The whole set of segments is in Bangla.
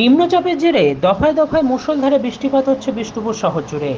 নিম্নচাপের জেরে দফায় দফায় মুষলধারে বৃষ্টিপাত হচ্ছে বিষ্ণুপুর শহর জুড়ে।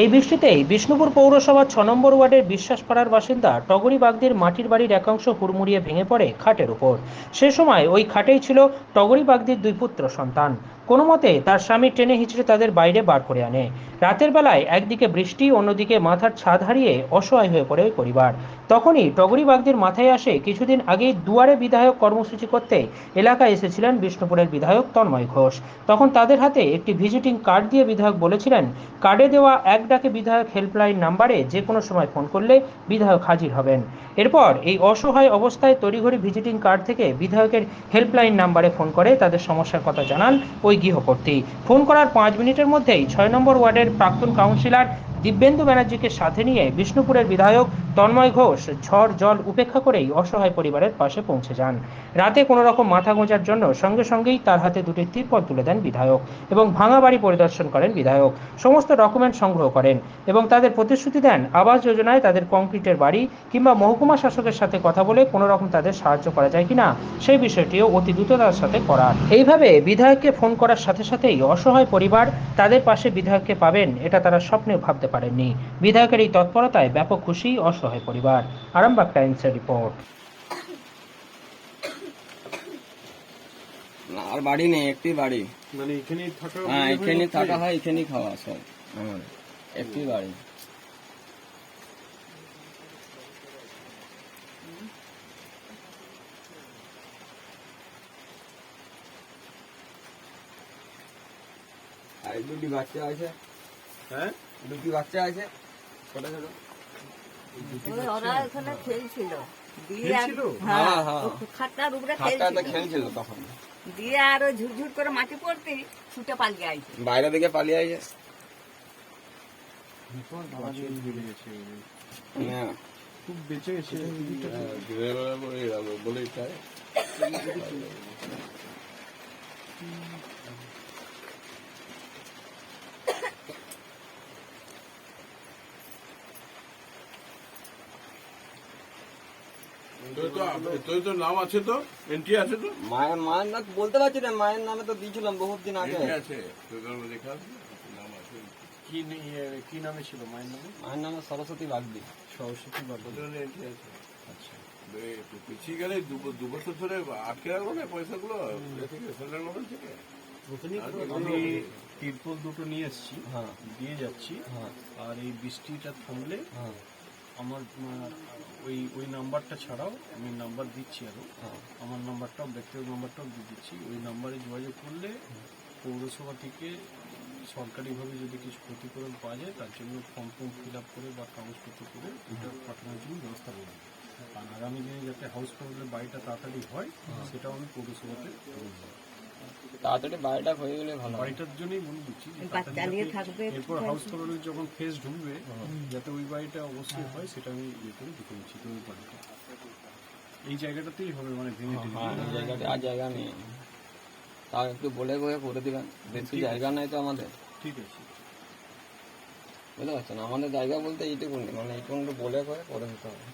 এই বৃষ্টিতেই বিষ্ণুপুর পৌরসভার ছ নম্বর ওয়ার্ডের বিশ্বাসপাড়ার বাসিন্দা টগরী বাগদির মাটির বাড়ির একাংশ হুড়মুড়িয়ে ভেঙে পড়ে খাটের উপর। সে সময় ওই খাটেই ছিল টগরী বাগদির দুই পুত্র সন্তান। কোনো মতে, তার স্বামী ট্রেনে হিচড়ে তাদের বাইরে বার করে আনে। রাতের বেলায় একদিকে বৃষ্টি, অন্যদিকে মাথার ছাদ হারিয়ে অসহায় হয়ে পড়ে ওই পরিবার। তখনই টগরি বাগদির মাথায় আসে কিছুদিন আগেই দুয়ারে বিধায়ক কর্মসূচি করতে এলাকায় এসেছিলেন বিষ্ণুপুরের বিধায়ক তন্ময় ঘোষ। তখন তাদের হাতে একটি ভিজিটিং কার্ড দিয়ে বিধায়ক বলেছিলেন, কার্ডে দেওয়া এক ডাকে বিধায়ক হেল্পলাইন নাম্বারে যে কোনো সময় ফোন করলে বিধায়ক হাজির হবেন। এরপর এই অসহায় অবস্থায় তড়িঘড়ি ভিজিটিং কার্ড থেকে বিধায়কের হেল্পলাইন নাম্বারে ফোন করে তাদের সমস্যার কথা জানান ওই গৃহকর্ত্রী ফোন করার পাঁচ মিনিটের মধ্যেই ছয় নম্বর ওয়ার্ডের প্রাক্তন কাউন্সিলর দিব্যেন্দু ব্যানার্জিকে সাথে নিয়ে বিষ্ণুপুরের বিধায়ক তন্ময় ঘোষ ঝড় জল উপেক্ষা করেই অসহায় পরিবারের পাশে পৌঁছে যান। রাতে কোনো রকম মাথা গোঁজার জন্য সঙ্গে সঙ্গেই তার হাতে দুটি তিরপল তুলে দেন বিধায়ক এবং ভাঙা বাড়ি পরিদর্শন করেন বিধায়ক। সমস্ত ডকুমেন্ট সংগ্রহ করেন এবং তাদের প্রতিশ্রুতি দেন আবাস যোজনায় তাদের কংক্রিটের বাড়ি কিংবা মহকুমা শাসকের সাথে কথা বলে কোনো রকম তাদের সাহায্য করা যায় কিনা সেই বিষয়টিও অতি দ্রুততার সাথে করার। এইভাবে বিধায়ককে ফোন করার সাথে সাথেই অসহায় পরিবার তাদের পাশে বিধায়ককে পাবেন এটা তারা স্বপ্নেও ভাবতে পারেননি। বিধায়কের এই তৎপরতায় ব্যাপক খুশি অসহায় পরিবার। আরামবাগ টাইমসের রিপোর্ট। আর বাড়ি নেই একটি বাড়ি। মানে এখানে থাকা হ্যাঁ এখানে হচ্ছে? থাকা হয় এখানেই খাওয়া সব। আমার একটি বাড়ি। আর দুটি বাচ্চা আছে? হ্যাঁ? দুটি বাচ্চা আছে ছোট ছোট। ওরা এখানে খেলছিল। দিয়ে খেলছিল? আর- হ্যাঁ হ্যাঁ, হ্যাঁ। ও খাটটার উপরে খেলছিল। খেলছিল তখন। দিয়ে আর ঝুরঝুর করে মাটি পড়তে ছুটে পালিয়ে আইছে। বাইরে পালিয়ে খুব বেঁচে গেছে। বলেই তো নাম আছে তো? এন্ট্রি আছে তো? মায়ের মায়ের না বলতে পারছি না মায়ের নামে তো দিয়েছিলাম বহুত দিন আগে। আছে। তোর আছে। নাম আছে। কি কি নামে ছিল মায়ের নামে? মায়ের নামে সরস্বতী বাগদি। সরস্বতী এন্ট্রি আছে। আচ্ছা। পিছিয়ে গেলে দু বছর ধরে আটকে রাখব না পয়সাগুলো? থেকে সেন্ট্রাল গভর্নমেন্ট থেকে আমি তিরপল দুটো নিয়ে এসেছি। হ্যাঁ। দিয়ে যাচ্ছি। হ্যাঁ। আর এই বৃষ্টিটা থামলে হ্যাঁ। আমার ওই ওই নাম্বারটা ছাড়াও আমি নাম্বার দিচ্ছি আরও। হ্যাঁ। আমার নাম্বারটাও ব্যক্তিগত নাম্বারটাও দিয়ে দিচ্ছি। ওই নাম্বারে যোগাযোগ করলে পৌরসভা থেকে সরকারিভাবে যদি কিছু ক্ষতিপূরণ পাওয়া যায় তার জন্য ফর্ম ফর্ম ফিল আপ করে বা কাগজপত্র করে ওইটা পাঠানোর জন্য ব্যবস্থা করব আর আগামী দিনে যাতে হাউস প্রবলেম বাড়িটা তাড়াতাড়ি হয় সেটাও আমি পৌরসভাতে। তাড়াতাড়ি বাড়িটা হয়ে গেলে ভালো বাড়িটার জন্যই যাতে থাকবে এরপর হাউস প্রবলেম যখন ফেস ঢুকবে যাতে ওই বাড়িটা অবশ্যই হয়। সেটা আমি ইয়ে করে দিতে দিচ্ছি তো ওই বাড়িটা। এই জায়গাটাতেই হবে মানে ভেঙে হ্যাঁ এই জায়গাটা আর জায়গা নেই। তাও একটু বলে বলে করে দিবেন। বেশি জায়গা নাই তো আমাদের। ঠিক আছে। বুঝতে পারছেন? আমাদের জায়গা বলতে এইটুকুনি মানে এইটুকু বলে করে করে দিতে হবে।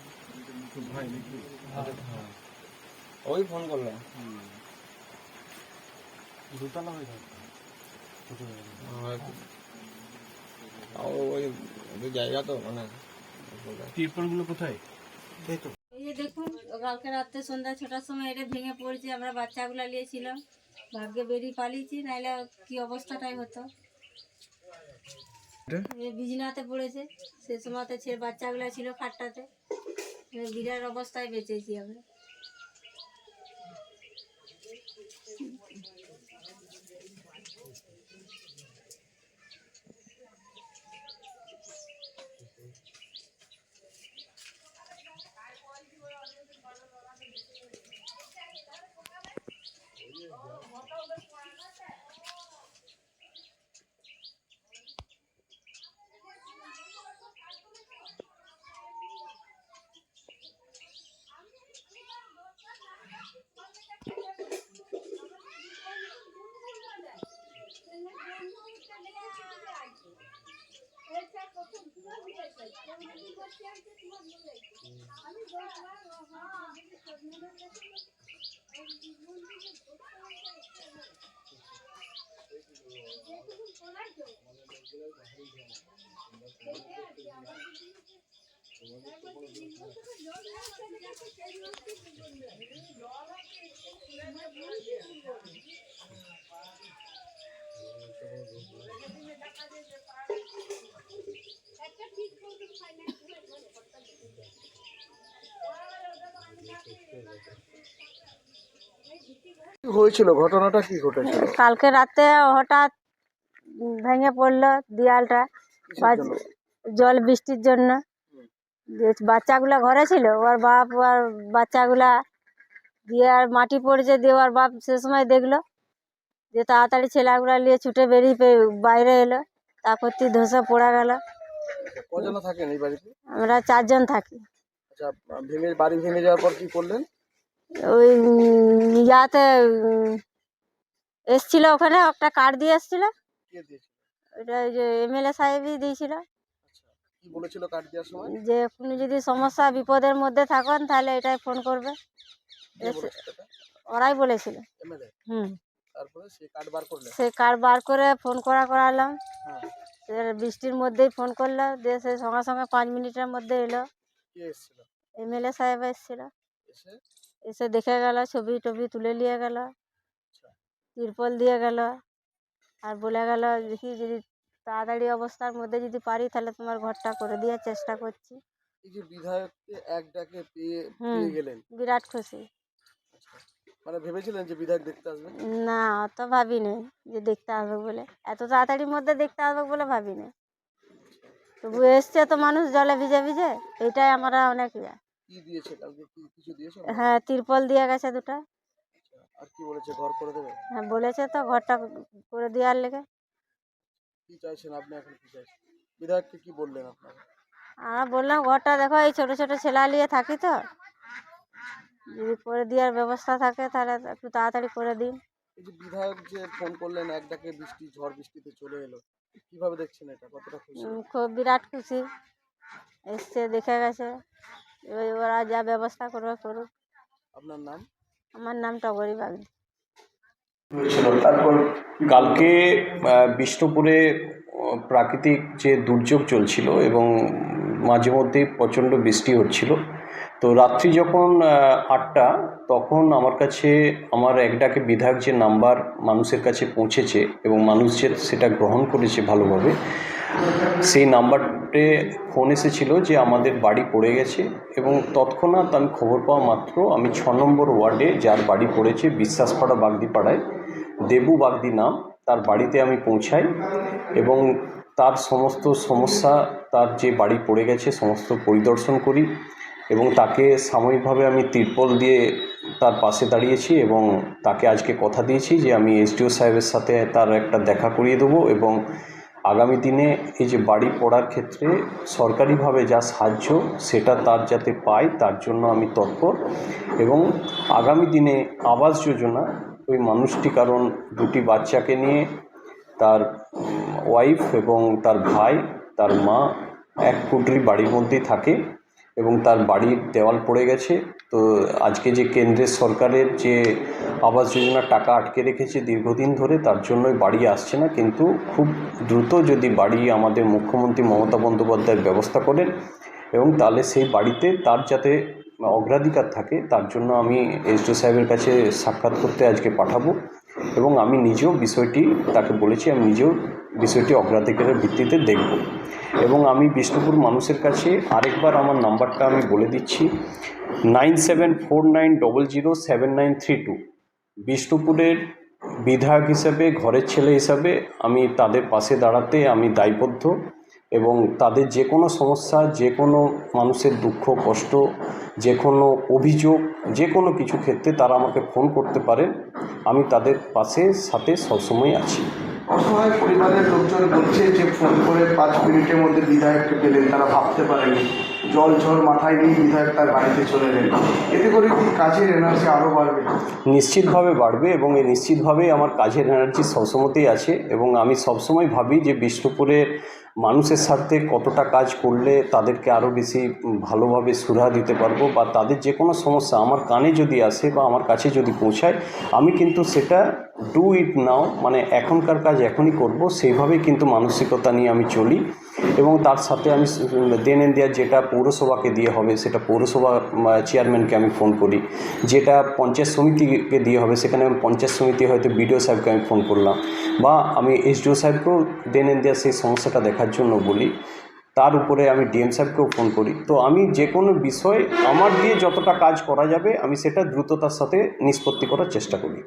হ্যাঁ ওই ফোন করল দোতলা হয়ে ওই জায়গা তো মানে তিরপলগুলো কোথায়? এই যে দেখুন কালকে রাত্রে সন্ধ্যা ছটার সময় এটা ভেঙে পড়েছে আমরা বাচ্চাগুলা নিয়েছিলাম। ভাগ্যে বেরিয়ে পালিয়েছি নাইলে কি অবস্থাটাই হতো। বিজনাতে পড়েছে সে সময়তে ছেলে বাচ্চাগুলা ছিল খাটটাতে। বিরাট অবস্থায় বেঁচেছি আমরা। হয়েছিল? ঘটনাটা কি ঘটেছিল? কালকে রাতে হঠাৎ ভেঙে পড়ল দেয়ালটা জল বৃষ্টির জন্য। বাচ্চাগুলা ঘরে ছিল ওর বাপ আর বাচ্চাগুলা দিয়ে আর মাটি পড়েছে দিয়ে ওর বাপ সে সময় দেখল যে তাড়াতাড়ি ছেলেগুলা নিয়ে ছুটে বেরিয়ে বাইরে এলো তারপর তুই ধসে পড়া গেল। বাড়িতে? আমরা চারজন থাকি। আচ্ছা ভেঙে বাড়ি ভেঙে যাওয়ার পর কি করলেন? ওই ইয়াতে এসছিল ওখানে একটা কার্ড দিয়ে এসছিল। কে দিয়েছিল? ওই যে এমএলএ সাহেবই দিয়েছিল। কি বলেছিল কার্ড দেওয়ার সময়? যে কোনো যদি সমস্যা বিপদের মধ্যে থাকেন তাহলে এটাই ফোন করবে। কে এসে- বলেছিল। এটা ওরাই বলেছিল হুম। তারপরে সেই কার্ড বার সেই কার্ড বার করে ফোন করা করালাম। হ্যাঁ। সে বৃষ্টির মধ্যেই ফোন করল দিয়ে সে সঙ্গে সঙ্গে পাঁচ মিনিটের মধ্যে এলো। কে এসেছিল? এমএলএ সাহেব এসেছিল। এসে? এসে দেখে গেল ছবি টবি তুলে নিয়ে গেল। তিরপল দিয়ে গেল। আর বলে গেল দেখি যদি তাড়াতাড়ি অবস্থার মধ্যে যদি পারি তাহলে তোমার ঘরটা করে দেওয়ার চেষ্টা করছি। এই যে বিধায়ককে এক ডাকে পেয়ে। পেয়ে গেলেন। বিরাট খুশি। মানে ভেবেছিলেন যে বিধায়ক দেখতে আসবেন না অত ভাবিনি যে দেখতে আসবে বলে। এত তাড়াতাড়ির মধ্যে দেখতে আসবে বলে ভাবিনি। তবু এসছে তো মানুষ জলে ভিজে ভিজে এইটাই আমরা অনেক ইয়ে। কি দিয়েছে কালকে? কি কিছু দিয়েছে? হ্যাঁ তিরপল দিয়ে গেছে দুটো। আর কি বলেছে? ঘর করে দেবে? হ্যাঁ বলেছে তো ঘরটা করে দেওয়ার লেগে। কি চাইছেন আপনি এখন কি চাইছেন? বিধায়ককে কি বললেন আপনারা? আমরা বললাম ঘরটা দেখো এই ছোট ছোট ছেলা নিয়ে থাকি তো। যদি করে দেওয়ার ব্যবস্থা থাকে তাহলে একটু তাড়াতাড়ি করে দিন। এই যে বিধায়ক যে ফোন করলেন এক ডাকে বৃষ্টি ঝড় বৃষ্টিতে চলে এলো। কীভাবে দেখছেন এটা? কতটা খুশি? উম, খুব বিরাট খুশি। এসছে দেখে গেছে। এবার ওরা যা ব্যবস্থা করবে করুক। আপনার নাম? আমার নাম টগরি হয়েছিল তারপর কালকে বিষ্ণুপুরে প্রাকৃতিক যে দুর্যোগ চলছিল এবং মাঝে মধ্যেই প্রচণ্ড বৃষ্টি হচ্ছিল, তো রাত্রি যখন আটটা, তখন আমার কাছে আমার এক ডাকে বিধায়ক যে নাম্বার মানুষের কাছে পৌঁছেছে এবং মানুষ যে সেটা গ্রহণ করেছে ভালোভাবে সেই নাম্বারটে ফোন এসেছিল যে আমাদের বাড়ি পড়ে গেছে এবং তৎক্ষণাৎ আমি খবর পাওয়া মাত্র আমি ছ নম্বর ওয়ার্ডে যার বাড়ি পড়েছে বিশ্বাসপাড়া বাগদিপাড়ায়, দেবু বাগদি নাম, তার বাড়িতে আমি পৌঁছাই এবং তার সমস্ত সমস্যা, তার যে বাড়ি পড়ে গেছে সমস্ত পরিদর্শন করি এবং তাকে সাময়িকভাবে আমি তিরপল দিয়ে তার পাশে দাঁড়িয়েছি এবং তাকে আজকে কথা দিয়েছি যে আমি এসডিও সাহেবের সাথে তার একটা দেখা করিয়ে দেবো এবং আগামী দিনে এই যে বাড়ি পড়ার ক্ষেত্রে সরকারিভাবে যা সাহায্য সেটা তার যাতে পায় তার জন্য আমি তৎপর। এবং আগামী দিনে আবাস যোজনা, ওই মানুষটি কারণ দুটি বাচ্চাকে নিয়ে, তার ওয়াইফ এবং তার ভাই, তার মা এক কুটরি বাড়ির মধ্যেই থাকে। এবং তার বাড়ির দেওয়াল পড়ে গেছে। তো আজকে যে কেন্দ্রের সরকারের যে আবাস যোজনার টাকা আটকে রেখেছে দীর্ঘদিন ধরে, তার জন্যই বাড়ি আসছে না। কিন্তু খুব দ্রুত যদি বাড়ি আমাদের মুখ্যমন্ত্রী মমতা বন্দ্যোপাধ্যায়ের ব্যবস্থা করেন এবং তাহলে সেই বাড়িতে তার যাতে অগ্রাধিকার থাকে, তার জন্য আমি এসডিও সাহেবের কাছে সাক্ষাৎ করতে আজকে পাঠাবো। এবং আমি নিজেও বিষয়টি তাকে বলেছি, আমি নিজেও বিষয়টি অগ্রাধিকারের ভিত্তিতে দেখব। এবং আমি বিষ্ণুপুর মানুষের কাছে আরেকবার আমার নাম্বারটা আমি বলে দিচ্ছি, nine seven four nine double zero seven nine three two. বিষ্ণুপুরের বিধায়ক হিসেবে, ঘরের ছেলে হিসাবে আমি তাদের পাশে দাঁড়াতে আমি দায়বদ্ধ এবং তাদের যে কোনো সমস্যা, যে কোনো মানুষের দুঃখ, কষ্ট, যে কোনো অভিযোগ, যে কোনো কিছু ক্ষেত্রে তারা আমাকে ফোন করতে পারেন। আমি তাদের পাশে, সাথে সবসময় আছি। অসহায় পরিবারের লোকজন বলছে যে ফোন করে পাঁচ মিনিটের মধ্যে বিধায়ককে পেলেন, তারা ভাবতে পারেনি। জল ঝড় মাথায় নিয়ে বিধায়ক তার বাড়িতে চলে এলেন এতে করে কি কাজের এনার্জি আরও বাড়বে? নিশ্চিতভাবে বাড়বে এবং এই নিশ্চিতভাবেই আমার কাজের এনার্জি সবসময়তেই আছে এবং আমি সবসময় ভাবি যে বিষ্ণুপুরের মানুষের সাথে কতটা কাজ করলে তাদেরকে আরও বেশি ভালোভাবে সুরাহা দিতে পারব বা তাদের যে কোনো সমস্যা আমার কানে যদি আসে বা আমার কাছে যদি পৌঁছায়, আমি কিন্তু সেটা ডু ইট নাও মানে এখনকার কাজ এখনই করব, সেইভাবেই কিন্তু মানসিকতা নিয়ে আমি চলি। এবং তার সাথে আমি দেন দেওয়ার যেটা পৌরসভাকে দিয়ে হবে, সেটা পৌরসভা চেয়ারম্যানকে আমি ফোন করি। যেটা পঞ্চায়েত সমিতিকে দিয়ে হবে, সেখানে আমি পঞ্চায়েত সমিতি হয়তো বিডিও সাহেবকে আমি ফোন করলাম। বা আমি এসডিও সাহেবকেও দেন দেওয়ার সেই সমস্যাটা দেখার জন্য বলি। তার উপরে আমি ডিএম সাহেবকেও ফোন করি। তো আমি যে কোনো বিষয় আমার দিয়ে যতটা কাজ করা যাবে, আমি সেটা দ্রুততার সাথে নিষ্পত্তি করার চেষ্টা করি।